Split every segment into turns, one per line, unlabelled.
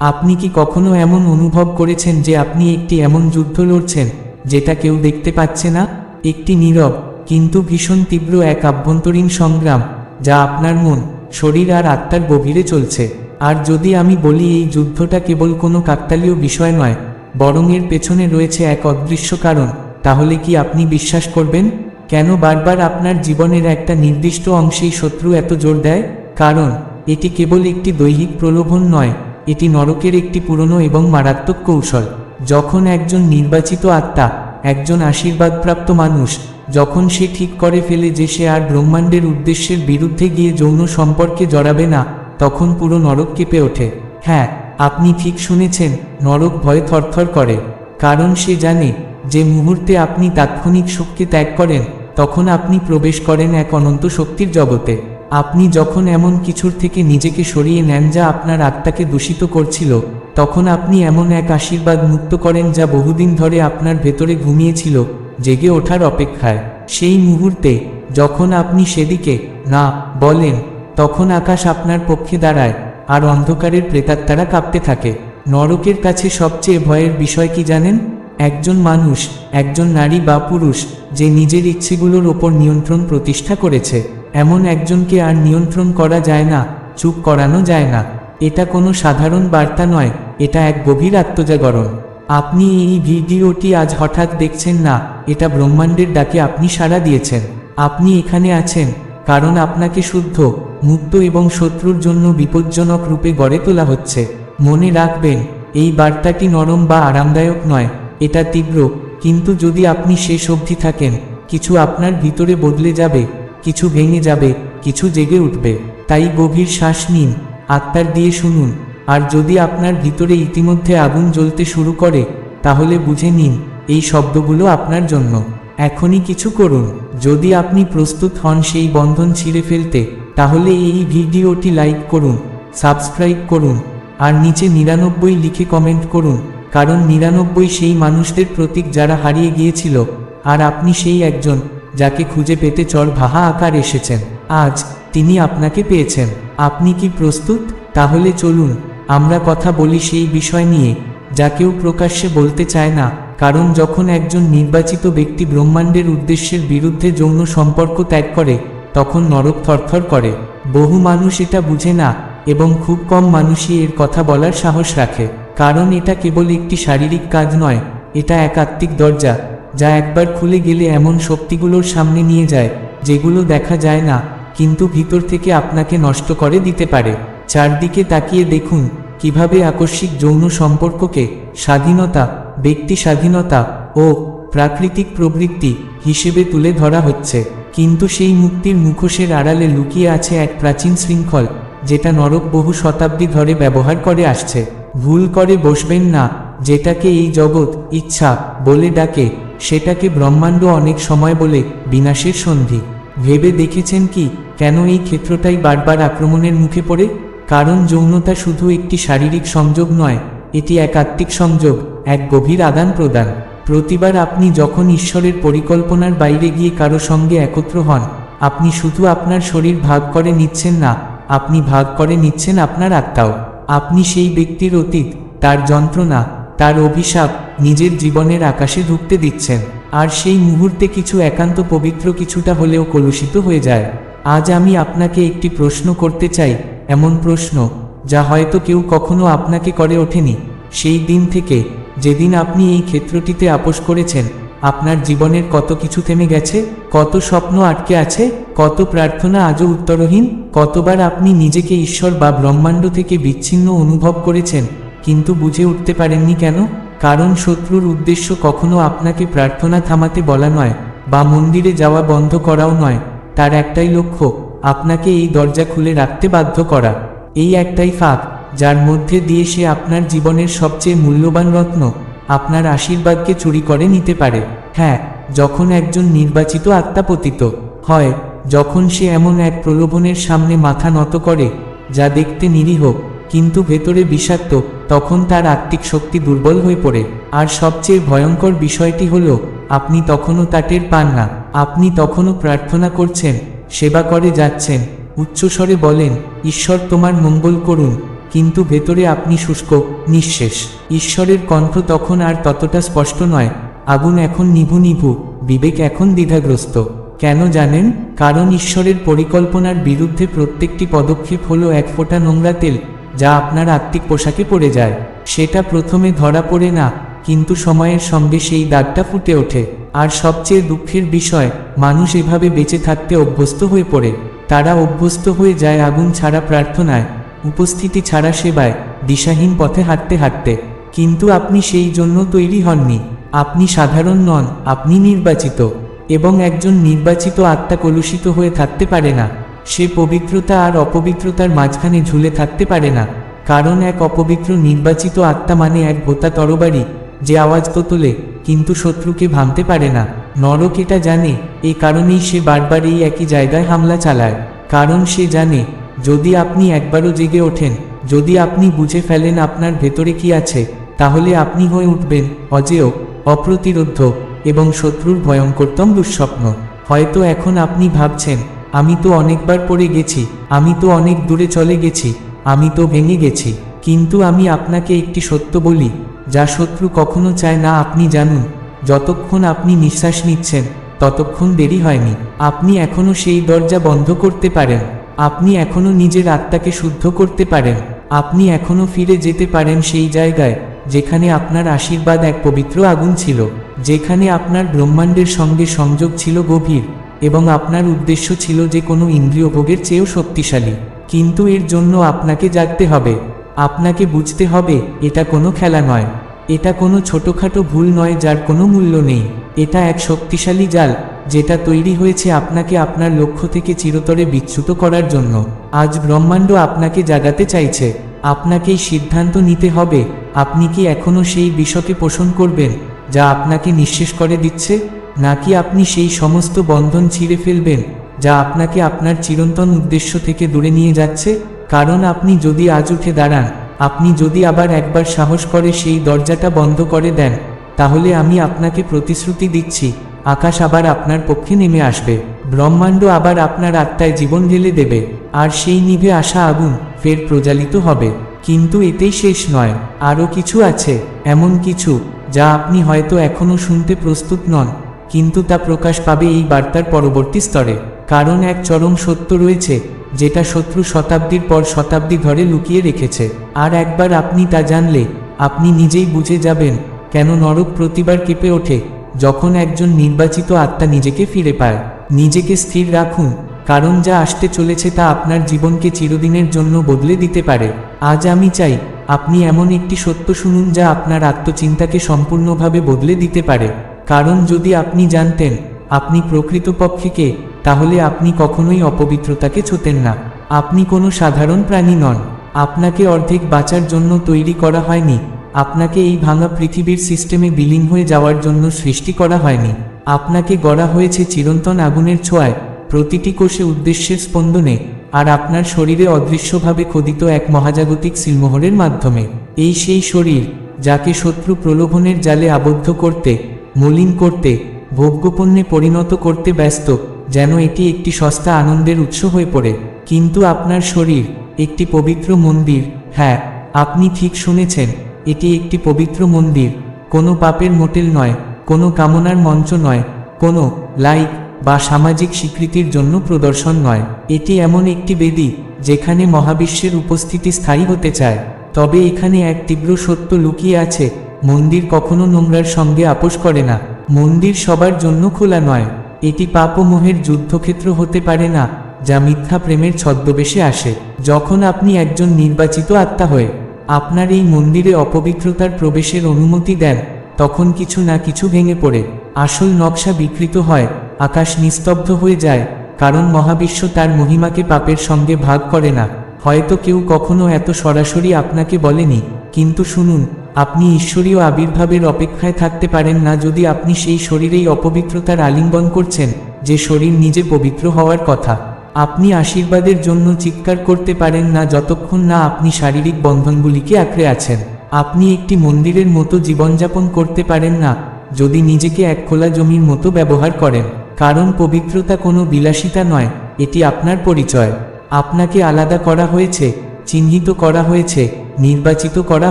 আপনি কি কখনো এমন অনুভব করেছেন যে আপনি একটি এমন যুদ্ধ লড়ছেন, যেটা কেউ দেখতে পাচ্ছে না? একটি নীরব, কিন্তু ভীষণ তীব্র এক আভ্যন্তরীণ সংগ্রাম, যা আপনার মন, শরীর আর আত্মার গভীরে চলছে। আর যদি আমি বলি এই যুদ্ধটা কেবল কোনো কাকতালীয় বিষয় নয়, বরং এর পেছনে রয়েছে এক অদৃশ্য কারণ, তাহলে কি আপনি বিশ্বাস করবেন? কেন বারবার আপনার জীবনের একটা নির্দিষ্ট অংশেই শত্রু এত জোর দেয়? কারণ, এটি কেবল একটি দৈহিক প্রলোভন নয় এটি নরকের একটি পুরনো এবং মারাত্মক কৌশল। যখন একজন নির্বাচিত আত্মা, একজন আশীর্বাদপ্রাপ্ত মানুষ, যখন সে ঠিক করে ফেলে যে সে আর ব্রহ্মাণ্ডের উদ্দেশ্যের বিরুদ্ধে গিয়ে যৌন সম্পর্কে জড়াবে না, তখন পুরো নরক কেঁপে ওঠে। হ্যাঁ আপনি ঠিক শুনেছেন, নরক ভয়ে থরথর করে। কারণ সে জানে, যে মুহূর্তে আপনি তাৎক্ষণিক শক্তি ত্যাগ করেন, তখন আপনি প্রবেশ করেন এক অনন্ত শক্তির জগতে। আপনি যখন এমন কিছুর থেকে নিজেকে সরিয়ে নেন যা আপনার আত্মাকে দূষিত করছিল, তখন আপনি এমন এক আশীর্বাদ মুক্ত করেন যা বহুদিন ধরে আপনার ভেতরে ঘুমিয়েছিল, জেগে ওঠার অপেক্ষায়। সেই মুহূর্তে, যখন আপনি সেদিকে, না, বলেন, তখন আকাশ আপনার পক্ষে দাঁড়ায়, আর অন্ধকারের প্রেতাত্মারা কাঁপতে থাকে। নরকের কাছে সবচেয়ে ভয়ের বিষয় কি জানেন? একজন মানুষ, একজন নারী বা পুরুষ, যে নিজের ইচ্ছেগুলোর ওপর নিয়ন্ত্রণ প্রতিষ্ঠা করেছে। এমন একজনকে আর নিয়ন্ত্রণ করা যায় না, চুপ করানো যায় না। এটা কোনো সাধারণ বার্তা নয়, এটা এক গভীর আত্মজাগরণ। আপনি এই ভিডিওটি আজ হঠাৎ দেখছেন না, এটা ব্রহ্মাণ্ডের ডাকে আপনি সাড়া দিয়েছেন। আপনি এখানে আছেন, কারণ আপনাকে শুদ্ধ, মুক্ত এবং শত্রুর জন্য বিপজ্জনক রূপে গড়ে তোলা হচ্ছে। মনে রাখবেন, এই বার্তাটি নরম বা আরামদায়ক নয়, এটা তীব্র, কিন্তু যদি আপনি শেষ অবধি থাকেন, কিছু আপনার ভিতরে বদলে যাবে। কিছু ভেঙে যাবে, কিছু জেগে উঠবে। তাই গভীর শ্বাস নিন, আত্মার দিয়ে শুনুন। আর যদি আপনার ভিতরে ইতিমধ্যে আগুন জ্বলতে শুরু করে, তাহলে বুঝে নিন, এই শব্দগুলো আপনার জন্য। এখনই কিছু করুন। যদি আপনি প্রস্তুত হন সেই বন্ধন ছিঁড়ে ফেলতে, তাহলে এই ভিডিওটি লাইক করুন, সাবস্ক্রাইব করুন, আর নিচে নিরানব্বই লিখে কমেন্ট করুন, কারণ নিরানব্বই সেই মানুষদের প্রতীক যারা হারিয়ে গিয়েছিল, আর আপনি সেই একজন। যাকে খুঁজে পেতে চর ভাহা আকার এসেছেন। আজ তিনি আপনাকে পেয়েছেন। আপনি কি প্রস্তুত? তাহলে চলুন, আমরা কথা বলি সেই বিষয় নিয়ে, যা কেউ প্রকাশ্যে বলতে চায় না, কারণ যখন একজন নির্বাচিত ব্যক্তি ব্রহ্মাণ্ডের উদ্দেশ্যের বিরুদ্ধে যৌন সম্পর্ক ত্যাগ করে, তখন নরক থরথর করে। বহু মানুষ এটা বুঝে না, এবং খুব কম মানুষই এর কথা বলার সাহস রাখে, কারণ এটা কেবল একটি শারীরিক কাজ নয়, এটা এক আত্মিক দরজা যা একবার খুলে গেলে এমন শক্তিগুলোর সামনে নিয়ে যায়, যেগুলো দেখা যায় না, কিন্তু ভিতর থেকে আপনাকে নষ্ট করে দিতে পারে। চারদিকে তাকিয়ে দেখুন, কীভাবে আকস্মিক যৌন সম্পর্ককে স্বাধীনতা, ব্যক্তি স্বাধীনতা ও প্রাকৃতিক প্রবৃত্তি হিসেবে তুলে ধরা হচ্ছে। কিন্তু সেই মুক্তির মুখোশের আড়ালে লুকিয়ে আছে এক প্রাচীন শৃঙ্খল, যেটা নরক বহু শতাব্দী ধরে ব্যবহার করে আসছে। ভুল করে বসবেন না, যেটাকে এই জগৎ ইচ্ছা বলে ডাকে। সেটাকে ব্রহ্মাণ্ড অনেক সময় বলে বিনাশের সন্ধি। ভেবে দেখেছেন কি, কেন এই ক্ষেত্রটাই বারবার আক্রমণের মুখে পড়ে? কারণ যৌনতা শুধু একটি শারীরিক সংযোগ নয়, এটি এক আত্মিক সংযোগ, এক গভীর আদান প্রদান। প্রতিবার আপনি যখন ঈশ্বরের পরিকল্পনার বাইরে গিয়ে কারও সঙ্গে একত্র হন, আপনি শুধু আপনার শরীর ভাগ করে নিচ্ছেন না, আপনি ভাগ করে নিচ্ছেন আপনার আত্মাও। আপনি সেই ব্যক্তির অতীত, তার যন্ত্রণা তার অভিশাপ নিজের জীবনের আকাশে ঢুকতে দিচ্ছেন। আর সেই মুহূর্তে কিছু একান্ত পবিত্র কিছুটা হলেও কলুষিত হয়ে যায়। আজ আমি আপনাকে একটি প্রশ্ন করতে চাই, এমন প্রশ্ন, যা হয়তো কেউ কখনো আপনাকে করে ওঠেনি। সেই দিন থেকে, যেদিন আপনি এই ক্ষেত্রটিতে আপোষ করেছেন, আপনার জীবনের কত কিছু থেমে গেছে, কত স্বপ্ন আটকে আছে, কত প্রার্থনা আজও উত্তরহীন, কতবার আপনি নিজেকে ঈশ্বর বা ব্রহ্মাণ্ড থেকে বিচ্ছিন্ন অনুভব করেছেন কিন্তু বুঝে উঠতে পারেননি কেন? কারণ শত্রুর উদ্দেশ্য কখনো আপনাকে প্রার্থনা থামাতে বলা নয়, বা মন্দিরে যাওয়া বন্ধ করাও নয়। তার একটাই লক্ষ্য, আপনাকে এই দরজা খুলে রাখতে বাধ্য করা। এই একটাই ফাঁক, যার মধ্যে দিয়ে সে আপনার জীবনের সবচেয়ে মূল্যবান রত্ন, আপনার আশীর্বাদকে চুরি করে নিতে পারে। হ্যাঁ যখন একজন নির্বাচিত আত্মা পতিত হয়, যখন সে এমন এক প্রলোভনের সামনে মাথা নত করে, যা দেখতে নিরীহ কিন্তু ভেতরে বিষাক্ত, তখন তার আত্মিক শক্তি দুর্বল হয়ে পড়ে। আর সবচেয়ে ভয়ঙ্কর বিষয়টি হল, আপনি তখনও তাটের পান না। আপনি তখনও প্রার্থনা করছেন, সেবা করে যাচ্ছেন। উচ্চস্বরে বলেন, ঈশ্বর তোমার মঙ্গল করুন। কিন্তু ভেতরে আপনি শুষ্ক, নিঃশেষ। ঈশ্বরের কণ্ঠ তখন আর ততটা স্পষ্ট নয়। আগুন এখন নিভু নিভু, বিবেক এখন দ্বিধাগ্রস্ত। কেন জানেন? কারণ ঈশ্বরের পরিকল্পনার বিরুদ্ধে প্রত্যেকটি পদক্ষেপ হলো এক ফোঁটা নোংরা তেল। যা আপনার আত্মিক পোশাকে পড়ে যায়। সেটা প্রথমে ধরা পড়ে না, কিন্তু সময়ের সঙ্গে সেই দাগটা ফুটে ওঠে। আর সবচেয়ে দুঃখের বিষয়, মানুষ এভাবে বেঁচে থাকতে অভ্যস্ত হয়ে পড়ে। তারা অভ্যস্ত হয়ে যায় আগুন ছাড়া প্রার্থনায়, উপস্থিতি ছাড়া সেবায়, দিশাহীন পথে হাঁটতে হাঁটতে। কিন্তু আপনি সেই জন্য তৈরি হননি। আপনি সাধারণ নন, আপনি নির্বাচিত। এবং একজন নির্বাচিত আত্মা কলুষিত হয়ে থাকতে পারে না। সে পবিত্রতা আর অপবিত্রতার মাঝখানে ঝুলে থাকতে পারে না, কারণ এক অপবিত্র নির্বাচিত আত্মা মানে এক ভোতা তরবারি, যে আওয়াজ তো তোলে, কিন্তু শত্রুকে ভাঙতে পারে না। নরক এটা জানে, এ কারণেই সে বারবার এই একই জায়গায় হামলা চালায়। কারণ সে জানে, যদি আপনি একবারও জেগে ওঠেন, যদি আপনি বুঝে ফেলেন আপনার ভেতরে কি আছে, তাহলে আপনি হয়ে উঠবেন অজেয় অপ্রতিরোধ এবং শত্রুর ভয়ঙ্করতম দুঃস্বপ্ন। হয়তো এখন আপনি ভাবছেন আমি তো অনেকবার পড়ে গেছি, আমি তো অনেক দূরে চলে গেছি, আমি তো ভেঙে গেছি, কিন্তু আমি আপনাকে একটি সত্য বলি, যা শত্রু কখনো চায় না আপনি জানুন, যতক্ষণ আপনি নিঃশ্বাস নিচ্ছেন, ততক্ষণ দেরি হয়নি, আপনি এখনও সেই দরজা বন্ধ করতে পারেন, আপনি এখনও নিজের আত্মাকে শুদ্ধ করতে পারেন, আপনি এখনও ফিরে যেতে পারেন সেই জায়গায়, যেখানে আপনার আশীর্বাদ এক পবিত্র আগুন ছিল, যেখানে আপনার ব্রহ্মাণ্ডের সঙ্গে সংযোগ ছিল গভীর এবং আপনার উদ্দেশ্য ছিল যে কোনো ইন্দ্রিয় ভোগের চেয়েও শক্তিশালী। কিন্তু এর জন্য আপনাকে জাগতে হবে। আপনাকে বুঝতে হবে, এটা কোনো খেলা নয়। এটা কোনো ছোটোখাটো ভুল নয় যার কোনো মূল্য নেই। এটা এক শক্তিশালী জাল, যেটা তৈরি হয়েছে আপনাকে আপনার লক্ষ্য থেকে চিরতরে বিচ্যুত করার জন্য। আজ ব্রহ্মাণ্ড আপনাকে জাগাতে চাইছে। আপনাকেই সিদ্ধান্ত নিতে হবে, আপনি কি এখনও সেই বিষকে পোষণ করবেন, যা আপনাকে নিঃশেষ করে দিচ্ছে? নাকি আপনি সেই সমস্ত বন্ধন ছিঁড়ে ফেলবেন, যা আপনাকে আপনার চিরন্তন উদ্দেশ্য থেকে দূরে নিয়ে যাচ্ছে? কারণ আপনি যদি আজ উঠে দাঁড়ান, আপনি যদি আবার একবার সাহস করে সেই দরজাটা বন্ধ করে দেন, তাহলে আমি আপনাকে প্রতিশ্রুতি দিচ্ছি, আকাশ আবার আপনার পক্ষে নেমে আসবে। ব্রহ্মাণ্ড আবার আপনার আত্মায় জীবন ঢেলে দেবে, আর সেই নিভে আসা আগুন ফের প্রজ্বালিত হবে। কিন্তু এতেই শেষ নয়, আরও কিছু আছে, এমন কিছু, যা আপনি হয়তো এখনও শুনতে প্রস্তুত নন। কিন্তু তা প্রকাশ পাবে এই বার্তার পরবর্তী স্তরে। কারণ এক চরম সত্য রয়েছে, যেটা শত্রু শতাব্দীর পর শতাব্দী ধরে লুকিয়ে রেখেছে। আর একবার আপনি তা জানলে, আপনি নিজেই বুঝে যাবেন, কেন নরক প্রতিবার কেঁপে ওঠে, যখন একজন নির্বাচিত আত্মা নিজেকে ফিরে পায়। নিজেকে স্থির রাখুন, কারণ যা আসতে চলেছে তা আপনার জীবনকে চিরদিনের জন্য বদলে দিতে পারে। আজ আমি চাই, আপনি এমন একটি সত্য শুনুন যা আপনার আত্মচিন্তাকে সম্পূর্ণভাবে বদলে দিতে পারে। কারণ যদি আপনি জানতেন, আপনি প্রকৃতপক্ষে কে তাহলে আপনি কখনোই অপবিত্রতাকে ছোতেন না। আপনি কোনো সাধারণ প্রাণী নন। আপনাকে অর্ধেক বাঁচার জন্য তৈরি করা হয়নি। আপনাকে এই ভাঙা পৃথিবীর সিস্টেমে বিলীন হয়ে যাওয়ার জন্য সৃষ্টি করা হয়নি। আপনাকে গড়া হয়েছে চিরন্তন আগুনের ছোঁয়ায়, প্রতিটি কোষে উদ্দেশ্যের স্পন্দনে, আর আপনার শরীরে অদৃশ্যভাবে খোদিত এক মহাজাগতিক সিলমোহরের মাধ্যমে। এই সেই শরীর, যাকে শত্রু প্রলোভনের জালে আবদ্ধ করতে মলিন করতে, ভোগ্যপণ্যে পরিণত করতে ব্যস্ত, যেন এটি একটি সস্তা আনন্দের উৎস হয়ে পড়ে। কিন্তু আপনার শরীর, একটি পবিত্র মন্দির হ্যাঁ আপনি ঠিক শুনেছেন, এটি একটি পবিত্র মন্দির। কোনো পাপের মোটেল নয়, কোনো কামনার মঞ্চ নয়, কোনো লাইক বা সামাজিক স্বীকৃতির জন্য প্রদর্শন নয়। এটি এমন একটি বেদি, যেখানে মহাবিশ্বের উপস্থিতি স্থায়ী হতে চায়। তবে এখানে এক তীব্র সত্য লুকিয়ে আছে মন্দির কখনো নোংরার সঙ্গে আপোষ করে না। মন্দির সবার জন্য খোলা নয়। এটি পাপ ও মোহের যুদ্ধক্ষেত্র হতে পারে না, যা মিথ্যা প্রেমের ছদ্মবেশে আসে। যখন আপনি একজন নির্বাচিত আত্মা হয়ে আপনার এই মন্দিরে অপবিত্রতার প্রবেশের অনুমতি দেন, তখন কিছু না কিছু ভেঙে পড়ে। আসল নকশা বিকৃত হয়, আকাশ নিস্তব্ধ হয়ে যায়, কারণ মহাবিশ্ব তার মহিমাকে পাপের সঙ্গে ভাগ করে না। হয়তো কেউ কখনো এত সরাসরি আপনাকে বলেনি, কিন্তু শুনুন আপনি ঈশ্বরীয় আবির্ভাবের অপেক্ষায় থাকতে পারেন না যদি আপনি সেই শরীরেই অপবিত্রতার আলিঙ্গন করছেন, যে শরীর নিজে পবিত্র হওয়ার কথা। আপনি আশীর্বাদের জন্য চিৎকার করতে পারেন না যতক্ষণ না আপনি শারীরিক বন্ধনগুলিকে আঁকড়ে আছেন। আপনি একটি মন্দিরের মতো জীবনযাপন করতে পারেন না, যদি নিজেকে এক খোলা জমির মতো ব্যবহার করেন। কারণ পবিত্রতা কোনো বিলাসিতা নয়, এটি আপনার পরিচয়। আপনাকে আলাদা করা হয়েছে, চিহ্নিত করা হয়েছে, নির্বাচিত করা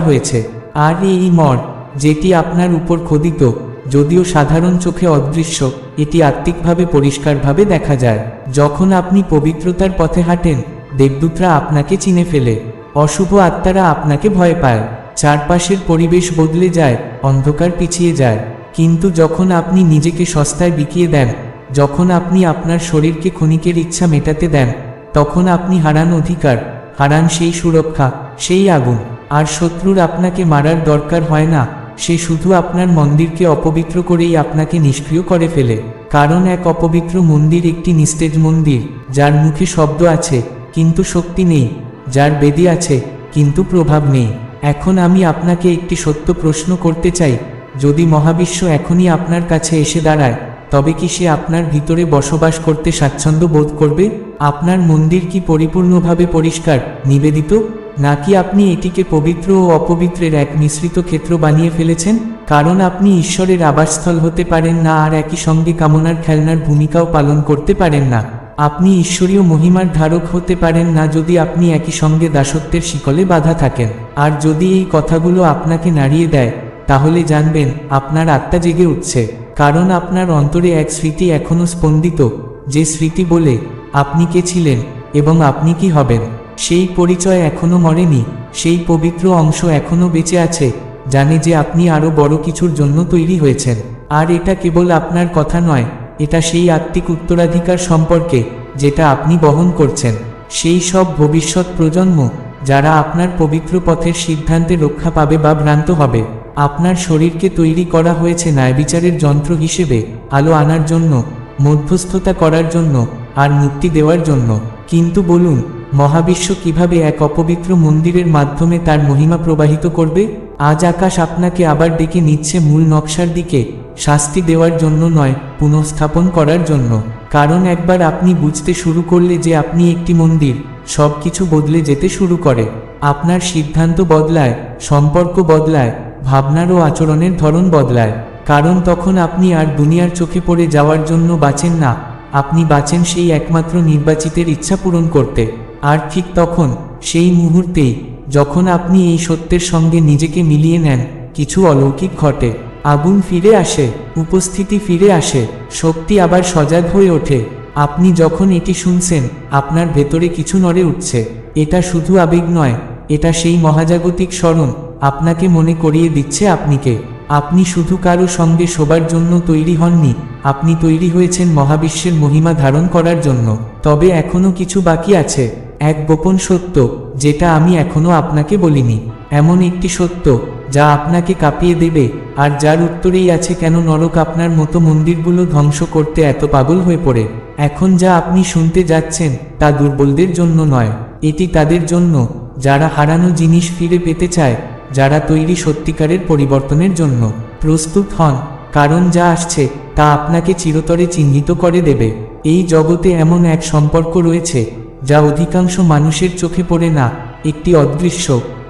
হয়েছে। আর এই মর যেটি আপনার উপর খোদিত, যদিও সাধারণ চোখে অদৃশ্য, এটি আত্মিকভাবে পরিষ্কারভাবে দেখা যায়। যখন আপনি পবিত্রতার পথে হাঁটেন, দেবদূতরা আপনাকে চিনে ফেলে। অশুভ আত্মারা আপনাকে ভয় পায়। চারপাশের পরিবেশ বদলে যায়, অন্ধকার পিছিয়ে যায়। কিন্তু যখন আপনি নিজেকে সস্তায় বিকিয়ে দেন, যখন আপনি আপনার শরীরকে ক্ষণিকের ইচ্ছা মেটাতে দেন, তখন আপনি হারান অধিকার, হারান সেই সুরক্ষা, সেই আগুন। আর শত্রুর আপনাকে মারার দরকার হয় না, সে শুধু আপনার মন্দিরকে অপবিত্র করেই আপনাকে নিষ্ক্রিয় করে ফেলে। কারণ এক অপবিত্র মন্দির একটি নিস্তেজ মন্দির, যার মুখে শব্দ আছে, কিন্তু শক্তি নেই, যার বেদি আছে, কিন্তু প্রভাব নেই। এখন আমি আপনাকে একটি সত্য প্রশ্ন করতে চাই, যদি মহাবিশ্ব এখনই আপনার কাছে এসে দাঁড়ায়, তবে কি সে আপনার ভিতরে বসবাস করতে স্বাচ্ছন্দ্য বোধ করবে? আপনার মন্দির কি পরিপূর্ণভাবে পরিষ্কার, নিবেদিত? নাকি আপনি এটিকে পবিত্র ও অপবিত্রের এক মিশ্রিত ক্ষেত্র বানিয়ে ফেলেছেন? কারণ আপনি ঈশ্বরের আবাসস্থল হতে পারেন না আর একই সঙ্গে কামনার খেলনার ভূমিকাও পালন করতে পারেন না। আপনি ঈশ্বরীয় মহিমার ধারক হতে পারেন না যদি আপনি একই সঙ্গে দাসত্বের শিকলে বাধা থাকেন। আর যদি এই কথাগুলো আপনাকে নাড়িয়ে দেয়, তাহলে জানবেন, আপনার আত্মা জেগে উঠছে। কারণ আপনার অন্তরে এক স্মৃতি এখনও স্পন্দিত, যে স্মৃতি বলে, আপনি কে ছিলেন এবং আপনি কি হবেন? সেই পরিচয় এখনও মরেনি, সেই পবিত্র অংশ এখনও বেঁচে আছে, জানে যে আপনি আরও বড় কিছুর জন্য তৈরি হয়েছেন। আর এটা কেবল আপনার কথা নয়, এটা সেই আত্মিক উত্তরাধিকার সম্পর্কে, যেটা আপনি বহন করছেন। সেই সব ভবিষ্যৎ প্রজন্ম, যারা আপনার পবিত্র পথের সিদ্ধান্তে রক্ষা পাবে বা ভ্রান্ত হবে, আপনার শরীরকে তৈরি করা হয়েছে ন্যায়বিচারের যন্ত্র হিসেবে, আলো আনার জন্য, মধ্যস্থতা করার জন্য, আর মুক্তি দেওয়ার জন্য। কিন্তু বলুন মহাবিশ্ব কীভাবে এক অপবিত্র মন্দিরের মাধ্যমে তার মহিমা প্রবাহিত করবে? আজ আকাশ আপনাকে আবার ডেকে নিচ্ছে মূল নকশার দিকে, শাস্তি দেওয়ার জন্য নয়, পুনঃস্থাপন করার জন্য। কারণ একবার আপনি বুঝতে শুরু করলে যে আপনি একটি মন্দির সব কিছু বদলে যেতে শুরু করে। আপনার সিদ্ধান্ত বদলায়, সম্পর্ক বদলায়, ভাবনার ও আচরণের ধরন বদলায়। কারণ তখন আপনি আর দুনিয়ার চোখে পড়ে যাওয়ার জন্য বাঁচেন না। আপনি বাঁচেন সেই একমাত্র নির্বাচিতের ইচ্ছা পূরণ করতে। আর ঠিক তখন, সেই মুহূর্তেই যখন আপনি এই সত্যের সঙ্গে নিজেকে মিলিয়ে নেন, কিছু অলৌকিক ঘটে, আগুন ফিরে আসে, উপস্থিতি ফিরে আসে, শক্তি আবার সজাগ হয়ে ওঠে, আপনি যখন এটি শুনছেন, আপনার ভেতরে কিছু নড়ে উঠছে, এটা শুধু আবেগ নয়, এটা সেই মহাজাগতিক স্মরণ, আপনাকে মনে করিয়ে দিচ্ছে আপনিকে, আপনি শুধু কারও সঙ্গে শোবার জন্য তৈরি হননি, আপনি তৈরি হয়েছেন মহাবিশ্বের মহিমা ধারণ করার জন্য, তবে এখনও কিছু বাকি আছে এক গোপন সত্য, যেটা আমি এখনও আপনাকে বলিনি। এমন একটি সত্য, যা আপনাকে কাঁপিয়ে দেবে, আর যার উত্তরেই আছে কেন নরক আপনার মতো মন্দিরগুলো ধ্বংস করতে এত পাগল হয়ে পড়ে। এখন যা আপনি শুনতে যাচ্ছেন, তা দুর্বলদের জন্য নয়। এটি তাদের জন্য, যারা হারানো জিনিস ফিরে পেতে চায়, যারা তৈরি সত্যিকারের পরিবর্তনের জন্য। প্রস্তুত হন, কারণ যা আসছে, তা আপনাকে চিরতরে চিহ্নিত করে দেবে। এই জগতে এমন এক সম্পর্ক রয়েছে যা অধিকাংশ মানুষের চোখে পড়ে না, একটি অদৃশ্য,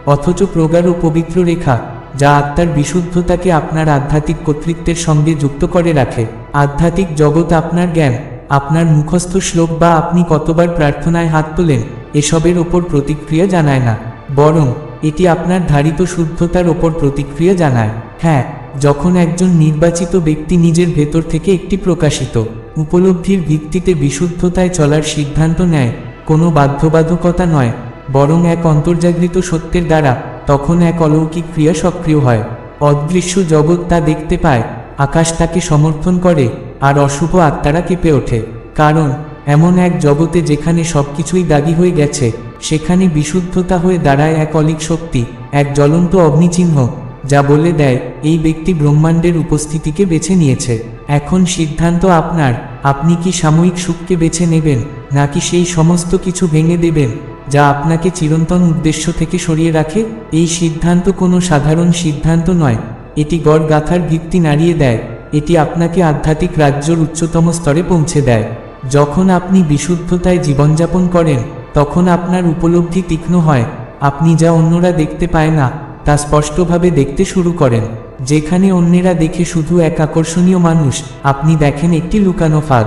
অথচ প্রগাঢ় পবিত্র রেখা, যা আত্মার বিশুদ্ধতাকে আপনার আধ্যাত্মিক কর্তৃত্বের সঙ্গে যুক্ত করে রাখে। আধ্যাত্মিক জগৎ আপনার জ্ঞান, আপনার মুখস্থ শ্লোক বা আপনি কতবার প্রার্থনায় হাত তোলেন, এসবের ওপর প্রতিক্রিয়া জানায় না, বরং এটি আপনার ধারিত শুদ্ধতার ওপর প্রতিক্রিয়া জানায়। হ্যাঁ যখন একজন নির্বাচিত ব্যক্তি নিজের ভেতর থেকে একটি প্রকাশিত, উপলব্ধির ভিত্তিতে বিশুদ্ধতায় চলার সিদ্ধান্ত নেয় কোনো বাধ্যবাধকতা নয়, বরং এক অন্তর্জাগৃত সত্যের দ্বারা তখন এক অলৌকিক ক্রিয়া সক্রিয় হয়। অদৃশ্য জগৎ তা দেখতে পায়, আকাশ তাকে সমর্থন করে, আর অশুভ আত্মারা কেঁপে ওঠে। কারণ, এমন এক জগতে যেখানে সবকিছুই দাগি হয়ে গেছে, সেখানে বিশুদ্ধতা হয়ে দাঁড়ায় এক অলিক শক্তি, এক জ্বলন্ত অগ্নিচিহ্ন, যা বলে দেয়, এই ব্যক্তি ব্রহ্মাণ্ডের উপস্থিতিকে বেছে নিয়েছে। এখন সিদ্ধান্ত আপনার, আপনি কি সাময়িক সুখকে বেছে নেবেন? নাকি সেই সমস্ত কিছু ভেঙে দেবেন যা আপনাকে চিরন্তন উদ্দেশ্য থেকে সরিয়ে রাখে? এই সিদ্ধান্ত কোনো সাধারণ সিদ্ধান্ত নয়। এটি গড় গাথার ভিত্তি নাড়িয়ে দেয়। এটি আপনাকে আধ্যাত্মিক রাজ্যর উচ্চতম স্তরে পৌঁছে দেয়। যখন আপনি বিশুদ্ধতায় জীবনযাপন করেন, তখন আপনার উপলব্ধি তীক্ষ্ণ হয়। আপনি যা অন্যরা দেখতে পায় না, তা স্পষ্টভাবে দেখতে শুরু করেন। যেখানে অন্যেরা দেখে শুধু এক আকর্ষণীয় মানুষ, আপনি দেখেন একটি লুকানো ফাঁদ।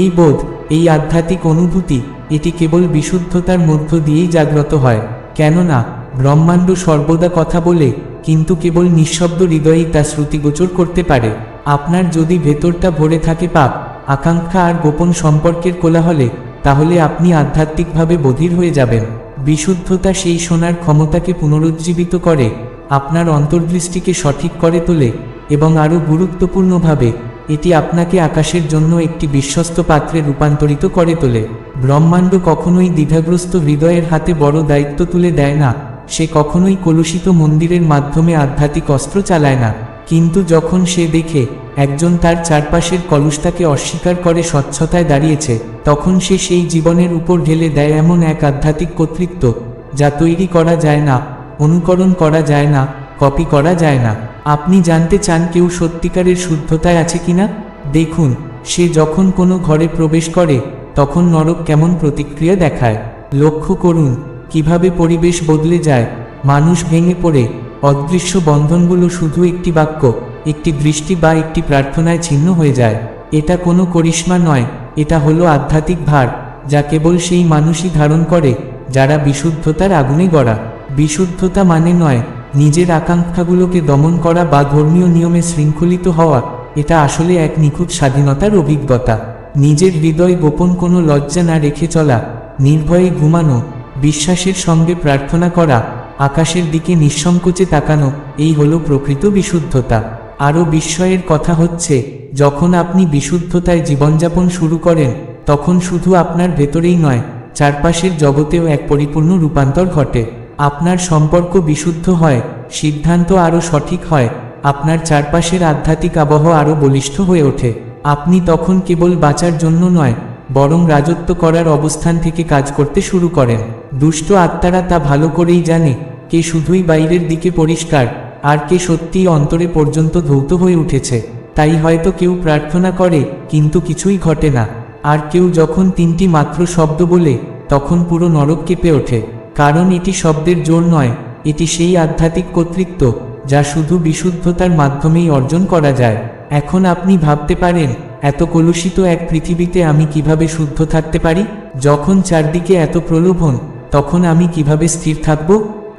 এই বোধ, এই আধ্যাত্মিক অনুভূতি, এটি কেবল বিশুদ্ধতার মধ্য দিয়েই জাগ্রত হয়। কেননা, ব্রহ্মাণ্ড সর্বদা কথা বলে, কিন্তু কেবল নিঃশব্দ হৃদয়েই তা শ্রুতিগোচর করতে পারে। আপনার যদি ভেতরটা ভরে থাকে পাপ, আকাঙ্ক্ষা আর গোপন সম্পর্কের কোলাহলে, তাহলে আপনি আধ্যাত্মিকভাবে বধির হয়ে যাবেন। বিশুদ্ধতা সেই শোনার ক্ষমতাকে পুনরুজ্জীবিত করে, আপনার অন্তর্দৃষ্টিকে সঠিক করে তোলে, এবং আরও গুরুত্বপূর্ণভাবে এটি আপনাকে আকাশের জন্য একটি বিশ্বস্ত পাত্রে রূপান্তরিত করে তোলে। ব্রহ্মাণ্ড কখনোই দ্বিধাগ্রস্ত হৃদয়ের হাতে বড় দায়িত্ব তুলে দেয় না। সে কখনোই কলুষিত মন্দিরের মাধ্যমে আধ্যাত্মিক অস্ত্র চালায় না। কিন্তু যখন সে দেখে একজন তার চারপাশের কলুষতাকে অস্বীকার করে স্বচ্ছতায় দাঁড়িয়েছে, তখন সে সেই জীবনের উপর ঢেলে দেয় এমন এক আধ্যাত্মিক কর্তৃত্ব, যা তৈরি করা যায় না, অনুকরণ করা যায় না, কপি করা যায় না। আপনি জানতে চান কেউ সত্যিকারের শুদ্ধতায় আছে কিনা? দেখুন, সে যখন কোনো ঘরে প্রবেশ করে, তখন নরক কেমন প্রতিক্রিয়া দেখায়। লক্ষ্য করুন, কীভাবে পরিবেশ বদলে যায়। মানুষ ভেঙে পড়ে। অদৃশ্য বন্ধনগুলো শুধু একটি বাক্য, একটি দৃষ্টি বা একটি প্রার্থনায় ছিন্ন হয়ে যায়। এটা কোনো করিশ্মা নয়, এটা হলো আধ্যাত্মিক ভার, যা কেবল সেই মানুষই ধারণ করে, যারা বিশুদ্ধতার আগুনে গড়া। বিশুদ্ধতা মানে নয় নিজের আকাঙ্ক্ষাগুলোকে দমন করা বা ধর্মীয় নিয়মে শৃঙ্খলিত হওয়া, এটা আসলে এক নিখুঁত স্বাধীনতার অভিজ্ঞতা। নিজের হৃদয় গোপন কোনো লজ্জা না রেখে চলা, নির্ভয়ে ঘুমানো, বিশ্বাসের সঙ্গে প্রার্থনা করা, আকাশের দিকে নিঃসংকোচে তাকানো, এই হলো প্রকৃত বিশুদ্ধতা। আরও বিস্ময়ের কথা হচ্ছে, যখন আপনি বিশুদ্ধতায় জীবনযাপন শুরু করেন, তখন শুধু আপনার ভেতরেই নয়, চারপাশের জগতেও এক পরিপূর্ণ রূপান্তর ঘটে। আপনার সম্পর্ক বিশুদ্ধ হয়, সিদ্ধান্ত আরও সঠিক হয়, আপনার চারপাশের আধ্যাত্মিক আবহ আরও বলিষ্ঠ হয়ে ওঠে। আপনি তখন কেবল বাঁচার জন্য নয়, বরং রাজত্ব করার অবস্থান থেকে কাজ করতে শুরু করেন। দুষ্ট আত্মারা তা ভালো করেই জানে, কে শুধুই বাইরের দিকে পরিষ্কার, আর কে সত্যিই অন্তরে পর্যন্ত ধৌত হয়ে উঠেছে। তাই হয়তো কেউ প্রার্থনা করে, কিন্তু কিছুই ঘটে না। আর কেউ যখন তিনটি মাত্র শব্দ বলে, তখন পুরো নরক কেঁপে ওঠে। কারণ এটি শব্দের জোর নয়, এটি সেই আধ্যাত্মিক কর্তৃত্ব যা শুধু বিশুদ্ধতার মাধ্যমেই অর্জন করা যায়। এখন আপনি ভাবতে পারেন, এত কলুষিত এক পৃথিবীতে আমি কীভাবে শুদ্ধ থাকতে পারি? যখন চারদিকে এত প্রলোভন, তখন আমি কীভাবে স্থির থাকব?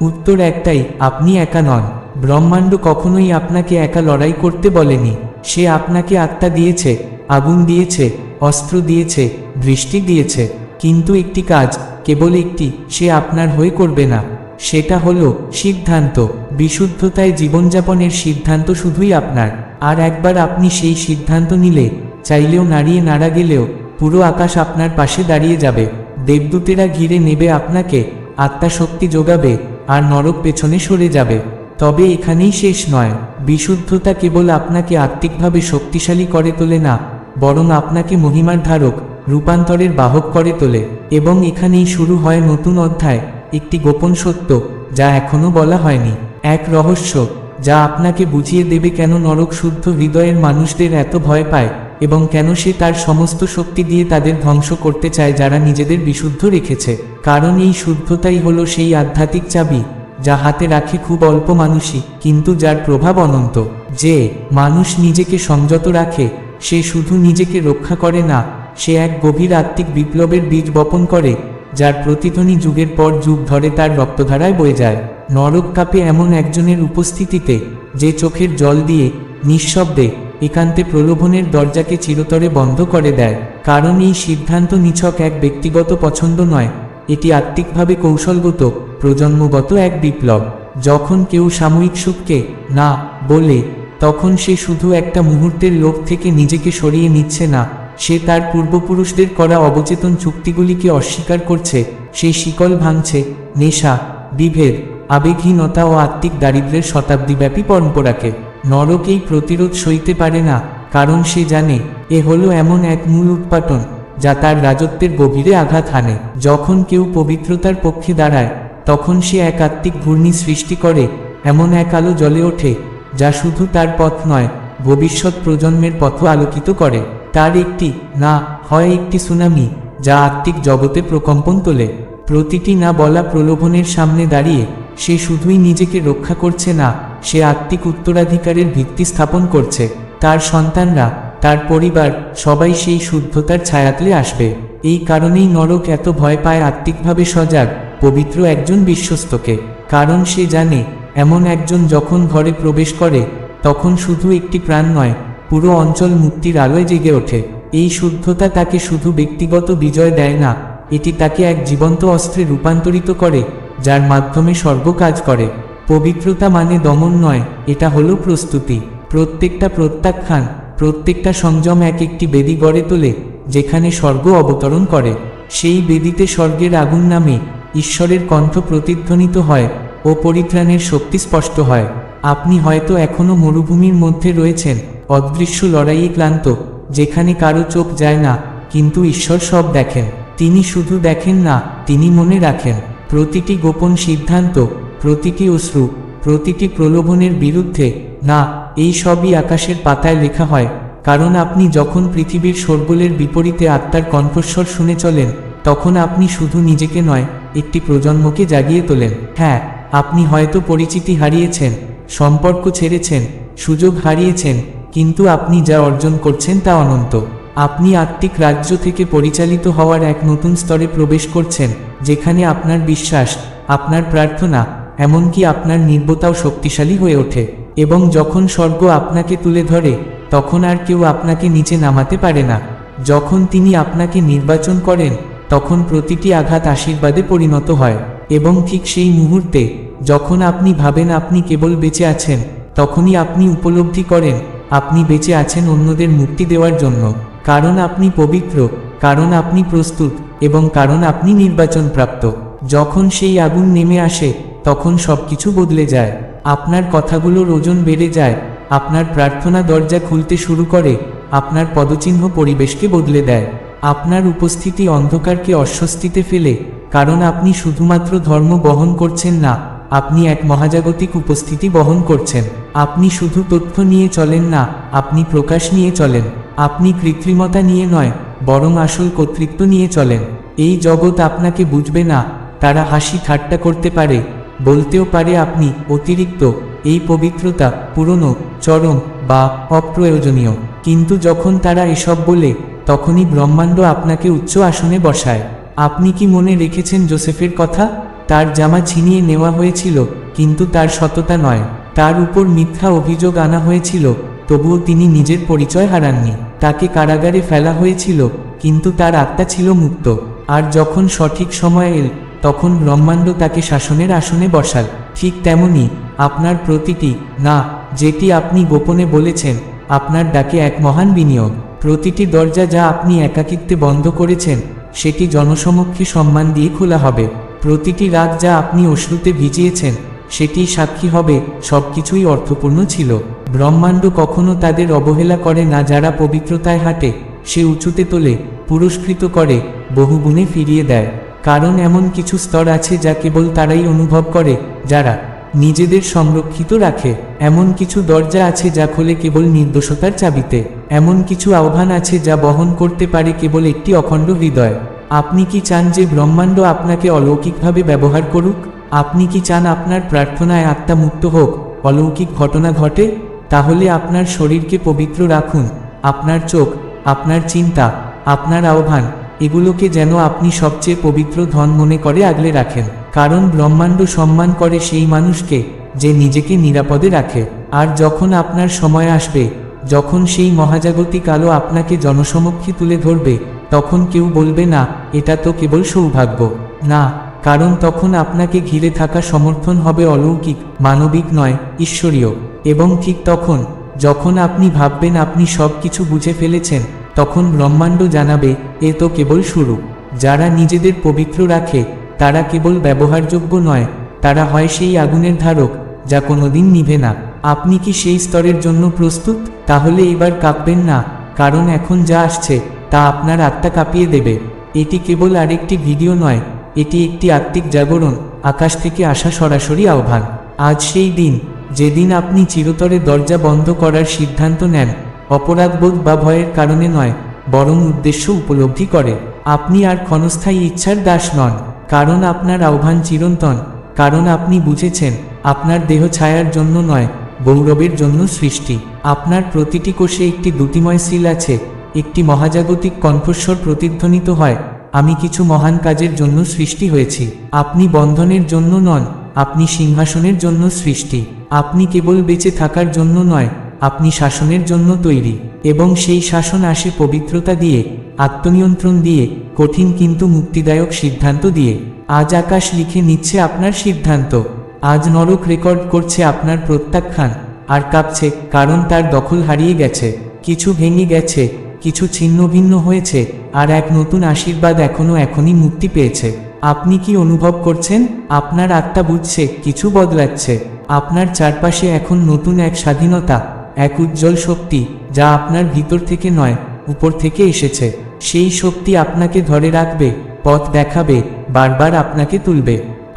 উত্তর একটাই, আপনি একা নন। ব্রহ্মাণ্ড কখনোই আপনাকে একা লড়াই করতে বলেনি। সে আপনাকে আত্মা দিয়েছে, আগুন দিয়েছে, অস্ত্র দিয়েছে, দৃষ্টি দিয়েছে। কিন্তু একটি কাজ কেবল একটি, সে আপনার হয়ে করবে না। সেটা হলো সিদ্ধান্ত। বিশুদ্ধতায় জীবনযাপনের সিদ্ধান্ত শুধুই আপনার। আর একবার আপনি সেই সিদ্ধান্ত নিলে, চাইলেও নাড়িয়ে নাড়া গেলেও, পুরো আকাশ আপনার পাশে দাঁড়িয়ে যাবে। দেবদূতেরা ঘিরে নেবে আপনাকে, আত্মা শক্তি যোগাবে, আর নরক পেছনে সরে যাবে। তবে এখানেই শেষ নয়। বিশুদ্ধতা কেবল আপনাকে আত্মিকভাবে শক্তিশালী করে তোলে না, বরং আপনাকে মহিমার ধারক রূপান্তরের বাহক করে তোলে এবং এখানেই শুরু হয় নতুন অধ্যায়, একটি গোপন সত্য, যা এখনও বলা হয়নি। এক রহস্য, যা আপনাকে বুঝিয়ে দেবে কেন নরক শুদ্ধ হৃদয়ের মানুষদের এত ভয় পায় এবং কেন সে তার সমস্ত শক্তি দিয়ে তাদের ধ্বংস করতে চায় যারা নিজেদের বিশুদ্ধ রেখেছে। কারণ এই শুদ্ধতাই হলো সেই আধ্যাত্মিক চাবি, যা হাতে রাখে খুব অল্প মানুষই, কিন্তু যার প্রভাব অনন্ত। যে, মানুষ নিজেকে সংযত রাখে, সে শুধু নিজেকে রক্ষা করে না সে এক গভীর আত্মিক বিপ্লবের বীজ বপন করে, যার প্রতিধ্বনি যুগের পর যুগ ধরে তার রক্তধারায় বয়ে যায়। নরক কাপে এমন একজনের উপস্থিতিতে, যে চোখের জল দিয়ে, নিঃশব্দে, একান্তে প্রলোভনের দরজাকে চিরতরে বন্ধ করে দেয়। কারণ এই সিদ্ধান্ত নিছক এক ব্যক্তিগত পছন্দ নয়, এটি আত্মিকভাবে কৌশলগত, প্রজন্মগত এক বিপ্লব। যখন কেউ সাময়িক সুখকে, না, বলে, তখন সে শুধু একটা মুহূর্তের লোভ থেকে নিজেকে সরিয়ে নিচ্ছে না সে তার পূর্বপুরুষদের করা অবচেতন চুক্তিগুলিকে অস্বীকার করছে, সে শিকল ভাঙছে, নেশা, বিভেদ, আবেগহীনতা ও আত্মিক দারিদ্রের শতাব্দীব্যাপী পরম্পরাকে। নরক এই প্রতিরোধ সইতে পারে না, কারণ সে জানে, এ হলো এমন এক মূল উৎপাটন, যা তার রাজত্বের গভীরে আঘাত হানে। যখন কেউ পবিত্রতার পক্ষে দাঁড়ায়, তখন সে এক আত্মিক ঘূর্ণি সৃষ্টি করে, এমন এক আলো জ্বলে ওঠে, যা শুধু তার পথ নয়, ভবিষ্যৎ প্রজন্মের পথ আলোকিত করে। তার একটি, না, হয় একটি সুনামি, যা আত্মিক জগতে প্রকম্পন তোলে। প্রতিটি না বলা প্রলোভনের সামনে দাঁড়িয়ে, সে শুধুই নিজেকে রক্ষা করছে না, সে আত্মিক উত্তরাধিকারের ভিত্তি স্থাপন করছে। তার সন্তানরা, তার পরিবার, সবাই সেই শুদ্ধতার ছায়াতলে আসবে। এই কারণেই নরক এত ভয় পায় আত্মিকভাবে সজাগ, পবিত্র একজন বিশ্বস্তকে। কারণ সে জানে, এমন একজন যখন ঘরে প্রবেশ করে, তখন শুধু একটি প্রাণ নয় পুরো অঞ্চল মুক্তির আলোয় জেগে ওঠে। এই শুদ্ধতা তাকে শুধু ব্যক্তিগত বিজয় দেয় না, এটি তাকে এক জীবন্ত অস্ত্রে রূপান্তরিত করে, যার মাধ্যমে স্বর্গ কাজ করে। পবিত্রতা মানে দমন নয়, এটা হলো প্রস্তুতি। প্রত্যেকটা প্রত্যাখ্যান, প্রত্যেকটা সংযম এক একটি বেদি গড়ে তোলে, যেখানে স্বর্গ অবতরণ করে। সেই বেদিতে স্বর্গের আগুন নামে, ঈশ্বরের কণ্ঠ প্রতিধ্বনিত হয়, ও পরিত্রাণের শক্তি স্পষ্ট হয়। আপনি হয়তো এখনও মরুভূমির মধ্যে রয়েছেন। অদৃশ্য লড়াইয়ে ক্লান্ত, যেখানে কারও চোখ যায় না, কিন্তু ঈশ্বর সব দেখেন। তিনি শুধু দেখেন না, তিনি মনে রাখেন। প্রতিটি গোপন সিদ্ধান্ত, প্রতিটি অশ্রু, প্রতিটি প্রলোভনের বিরুদ্ধে, না, এই সবই আকাশের পাতায় লেখা হয়। কারণ আপনি যখন পৃথিবীর শোরগোলের বিপরীতে আত্মার কণ্ঠস্বর শুনে চলেন, তখন আপনি শুধু নিজেকে নয়, একটি প্রজন্মকে জাগিয়ে তোলেন। হ্যাঁ আপনি হয়তো পরিচিতি হারিয়েছেন। সম্পর্ক ছেড়েছেন, সুযোগ হারিয়েছেন, কিন্তু আপনি যা অর্জন করছেন তা অনন্ত। আপনি আত্মিক রাজ্য থেকে পরিচালিত হওয়ার এক নতুন স্তরে প্রবেশ করছেন, যেখানে আপনার বিশ্বাস, আপনার প্রার্থনা, এমনকি আপনার নির্বতাও শক্তিশালী হয়ে ওঠে। এবং যখন স্বর্গ আপনাকে তুলে ধরে, তখন আর কেউ আপনাকে নিচে নামাতে পারে না। যখন তিনি আপনাকে নির্বাচন করেন, তখন প্রতিটি আঘাত আশীর্বাদে পরিণত হয়। এবং ঠিক সেই মুহূর্তে যখন আপনি ভাবেন আপনি কেবল বেঁচে আছেন, তখনই আপনি উপলব্ধি করেন, আপনি বেঁচে আছেন অন্যদের মুক্তি দেওয়ার জন্য। কারণ আপনি পবিত্র, কারণ আপনি প্রস্তুত, এবং কারণ আপনি নির্বাচনপ্রাপ্ত। যখন সেই আগুন নেমে আসে, তখন সবকিছু বদলে যায়। আপনার কথাগুলোর ওজন বেড়ে যায়, আপনার প্রার্থনা দরজা খুলতে শুরু করে, আপনার পদচিহ্ন পরিবেশকে বদলে দেয়। আপনার উপস্থিতি অন্ধকারকে অস্বস্তিতে ফেলে, কারণ আপনি শুধুমাত্র ধর্ম বহন করছেন না আপনি এক মহাজাগতিক উপস্থিতি বহন করছেন। আপনি শুধু তথ্য নিয়ে চলেন না, আপনি প্রকাশ নিয়ে চলেন। আপনি কৃত্রিমতা নিয়ে নয়, বরং আসল কর্তৃত্ব নিয়ে চলেন। এই জগৎ আপনাকে বুঝবে না, তারা হাসি ঠাট্টা করতে পারে। বলতেও পারে আপনি অতিরিক্ত, এই পবিত্রতা পুরনো, চরম বা অপ্রয়োজনীয়। কিন্তু যখন তারা এসব বলে, তখনই ব্রহ্মাণ্ড আপনাকে উচ্চ আসনে বসায়। আপনি কি মনে রেখেছেন জোসেফের কথা? তার জামা ছিনিয়ে নেওয়া হয়েছিল, কিন্তু তার সততা নয়। তার উপর মিথ্যা অভিযোগ আনা হয়েছিল, তবুও তিনি নিজের পরিচয় হারাননি। তাকে কারাগারে ফেলা হয়েছিল, কিন্তু তার আত্মা ছিল মুক্ত। আর যখন সঠিক সময় এল, তখন ব্রহ্মাণ্ড তাকে শাসনের আসনে বসাল। ঠিক তেমনি, আপনার প্রতিটি, না, যেটি আপনি গোপনে বলেছেন, আপনার ডাকে এক মহান বিনিয়োগ। প্রতিটি দরজা যা আপনি একাকিত্বে বন্ধ করেছেন, সেটি জনসমক্ষে সম্মান দিয়ে খোলা হবে। প্রতিটি রাত যা আপনি অশ্রুতে ভিজিয়েছেন, সেটি সাক্ষী হবে, সবকিছুই অর্থপূর্ণ ছিল। ব্রহ্মাণ্ড কখনো তাদের অবহেলা করে না, যারা পবিত্রতায় হাঁটে, সে উঁচুতে তোলে, পুরস্কৃত করে, বহুগুণে ফিরিয়ে দেয়। কারণ এমন কিছু স্তর আছে যা কেবল তারাই অনুভব করে, যারা নিজেদের সংরক্ষিত রাখে। এমন কিছু দরজা আছে যা খোলে কেবল নির্দোষতার চাবিতে। এমন কিছু আহ্বান আছে যা বহন করতে পারে কেবল একটি অখণ্ড হৃদয়। আপনি কি চান যে ব্রহ্মাণ্ড আপনাকে অলৌকিকভাবে ব্যবহার করুক? আপনি কি চান আপনার প্রার্থনায় আত্মা মুক্ত হোক? অলৌকিক ঘটনা ঘটে, তাহলে আপনার শরীরকে পবিত্র রাখুন। আপনার চোখ, আপনার চিন্তা, আপনার আহ্বান, এগুলোকে যেন আপনি সবচেয়ে পবিত্র ধন মনে করে আগলে রাখেন। কারণ ব্রহ্মাণ্ড সম্মান করে সেই মানুষকে, যে নিজেকে নিরাপদে রাখে। আর যখন আপনার সময় আসবে, যখন সেই মহাজাগতিক আলো আপনাকে জনসমক্ষে তুলে ধরবে তখন কেউ বলবে, না, এটা তো কেবল সৌভাগ্য। না, কারণ তখন আপনাকে ঘিরে থাকা সমর্থন হবে অলৌকিক, মানবিক নয়, ঈশ্বরীয়। এবং ঠিক তখন, যখন আপনি ভাববেন আপনি সব কিছু বুঝে ফেলেছেন, তখন ব্রহ্মাণ্ড জানাবে, এ তো কেবল শুরু। যারা নিজেদের পবিত্র রাখে, তারা কেবল ব্যবহারযোগ্য নয়, তারা হয় সেই আগুনের ধারক, যা কোনোদিন নিভে না। আপনি কি সেই স্তরের জন্য প্রস্তুত? তাহলে এবার কাঁপবেন না, কারণ এখন যা আসছে তা আপনার আত্মা কাঁপিয়ে দেবে। এটি কেবল আরেকটি ভিডিও নয়, এটি একটি আত্মিক জাগরণ, আকাশ থেকে আসা সরাসরি আহ্বান। আজ সেই দিন, যেদিন আপনি চিরতরে দরজা বন্ধ করার সিদ্ধান্ত নেন, অপরাধবোধ বা ভয়ের কারণে নয়, বরং উদ্দেশ্য উপলব্ধি করে। আপনি আর ক্ষণস্থায়ী ইচ্ছার দাস নন, কারণ আপনার আহ্বান চিরন্তন, কারণ আপনি বুঝেছেন, আপনার দেহ ছায়ার জন্য নয়, গৌরবের জন্য সৃষ্টি। আপনার প্রতিটি কোষে একটি দ্যুতিময় সিল আছে একটি মহাজাগতিক কণ্ঠস্বর প্রতিধ্বনিত হয়, আমি কিছু মহান কাজের জন্য সৃষ্টি হয়েছি। আপনি বন্ধনের জন্য নন, আপনি সিংহাসনের জন্য সৃষ্টি। আপনি কেবল বেঁচে থাকার জন্য নয়, আপনি শাসনের জন্য তৈরি। এবং সেই শাসন আসে পবিত্রতা দিয়ে, আত্মনিয়ন্ত্রণ দিয়ে, কঠিন কিন্তু মুক্তিদায়ক সিদ্ধান্ত দিয়ে। আজ আকাশ লিখে নিচ্ছে আপনার সিদ্ধান্ত। আজ নরক রেকর্ড করছে আপনার প্রত্যাখ্যান। আর কাঁপছে, কারণ তার দখল হারিয়ে গেছে, কিছু ভেঙে গেছে কিছু ছিন্ন ভিন্ন হয়েছে, আর এক নতুন আশীর্বাদ এখনও এখনই মুক্তি পেয়েছে। আপনি কি অনুভব করছেন? আপনার আত্মা বুঝছে, কিছু বদলাচ্ছে। আপনার চারপাশে এখন নতুন এক স্বাধীনতা, এক উজ্জ্বল শক্তি, যা আপনার ভিতর থেকে নয়, উপর থেকে এসেছে। সেই শক্তি আপনাকে ধরে রাখবে, পথ দেখাবে, বারবার আপনাকে তুলবে।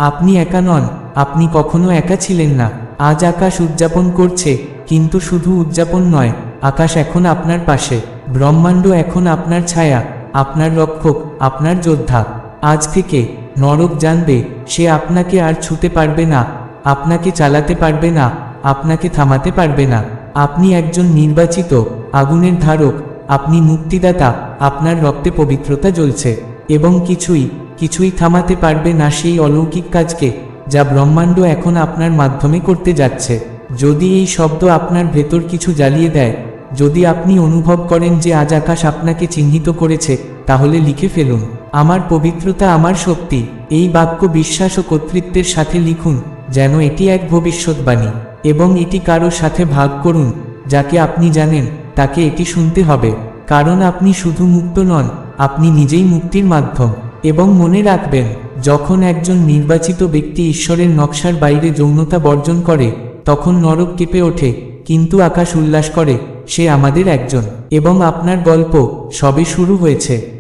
আপনি একা নন, আপনি কখনো একা ছিলেন না। আজ আকাশ উদযাপন করছে, কিন্তু শুধু উদযাপন নয়, আকাশ এখন আপনার পাশে। ব্রহ্মাণ্ড এখন আপনার ছায়া, আপনার রক্ষক, আপনার যোদ্ধা। আজ থেকে নরক জানবে, সে আপনাকে আর ছুতে পারবে না, আপনাকে চালাতে পারবে না, আপনাকে থামাতে পারবে না। আপনি একজন নির্বাচিত, আগুনের ধারক, আপনি মুক্তিদাতা, আপনার রক্তে পবিত্রতা জ্বলছে। এবং কিছুই কিছুই থামাতে পারবে না সেই অলৌকিক কাজকে, যা ব্রহ্মাণ্ড এখন আপনার মাধ্যমে করতে যাচ্ছে। যদি এই শব্দ আপনার ভেতর কিছু জ্বালিয়ে দেয় যদি আপনি অনুভব করেন যে আজ আকাশ আপনাকে চিহ্নিত করেছে, তাহলে লিখে ফেলুন, আমার পবিত্রতা, আমার শক্তি, এই বাক্য বিশ্বাস ও কর্তৃত্বের সাথে লিখুন, যেন এটি এক ভবিষ্যৎবাণী, এবং এটি কারও সাথে ভাগ করুন, যাকে আপনি জানেন, তাকে এটি শুনতে হবে, কারণ আপনি শুধু মুক্ত নন, আপনি নিজেই মুক্তির মাধ্যম, এবং মনে রাখবেন, যখন একজন নির্বাচিত ব্যক্তি ঈশ্বরের নকশার বাইরে যৌনতা বর্জন করে, তখন নরক কেঁপে ওঠে, কিন্তু আকাশ উল্লাস করে সে আমাদের একজন এবং আপনার গল্প সবই শুরু হয়েছে।